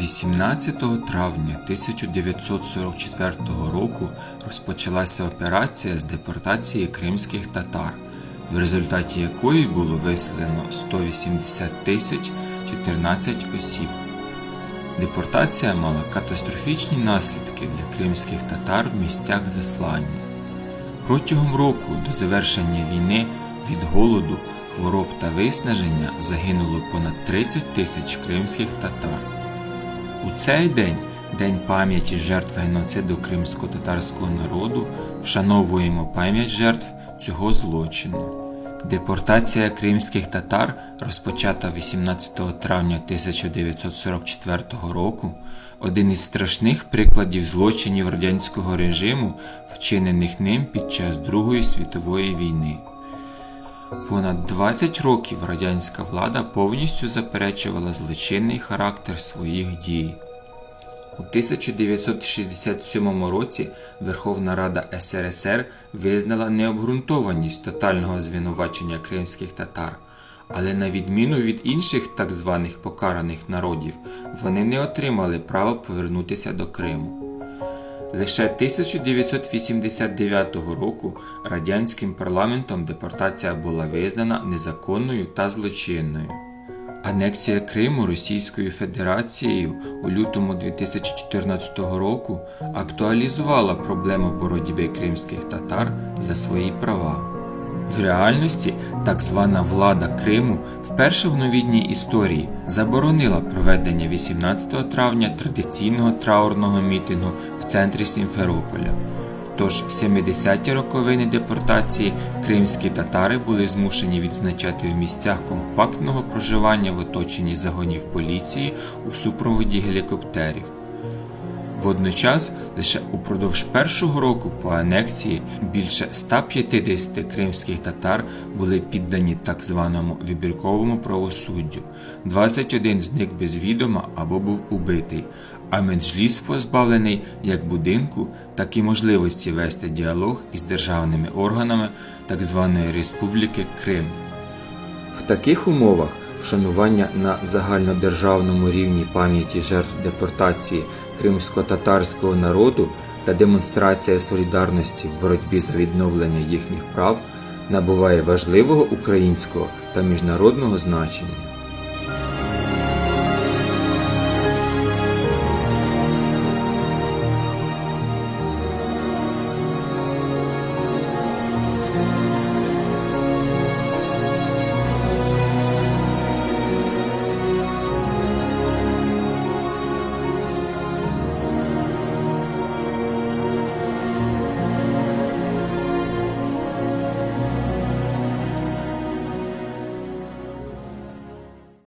18 травня 1944 року розпочалася операція з депортації кримських татар, в результаті якої було виселено 180 тисяч 14 осіб. Депортація мала катастрофічні наслідки для кримських татар в місцях заслання. Протягом року до завершення війни від голоду, хвороб та виснаження загинуло понад 30 тисяч кримських татар. У цей день, День пам'яті жертв геноциду кримсько-татарського народу, вшановуємо пам'ять жертв цього злочину. Депортація кримських татар, розпочата 18 травня 1944 року, один із страшних прикладів злочинів радянського режиму, вчинених ним під час Другої світової війни. Понад 20 років радянська влада повністю заперечувала злочинний характер своїх дій. У 1967 році Верховна Рада СРСР визнала необґрунтованість тотального звинувачення кримських татар, але на відміну від інших так званих покараних народів, вони не отримали права повернутися до Криму. Лише 1989 року радянським парламентом депортація була визнана незаконною та злочинною. Анексія Криму Російською Федерацією у лютому 2014 року актуалізувала проблему боротьби кримських татар за свої права. В реальності так звана влада Криму вперше в новітній історії заборонила проведення 18 травня традиційного траурного мітингу в центрі Сімферополя. Тож 70-ті роковини депортації кримські татари були змушені відзначати в місцях компактного проживання в оточенні загонів поліції у супроводі гелікоптерів. Водночас, лише упродовж першого року по анексії більше 150 кримських татар були піддані так званому вибірковому правосуддю. 21 з них без відома або був убитий, а Меджліс позбавлений як будинку, так і можливості вести діалог із державними органами так званої Республіки Крим. В таких умовах вшанування на загальнодержавному рівні пам'яті жертв депортації кримсько-татарського народу та демонстрація солідарності в боротьбі за відновлення їхніх прав набуває важливого українського та міжнародного значення.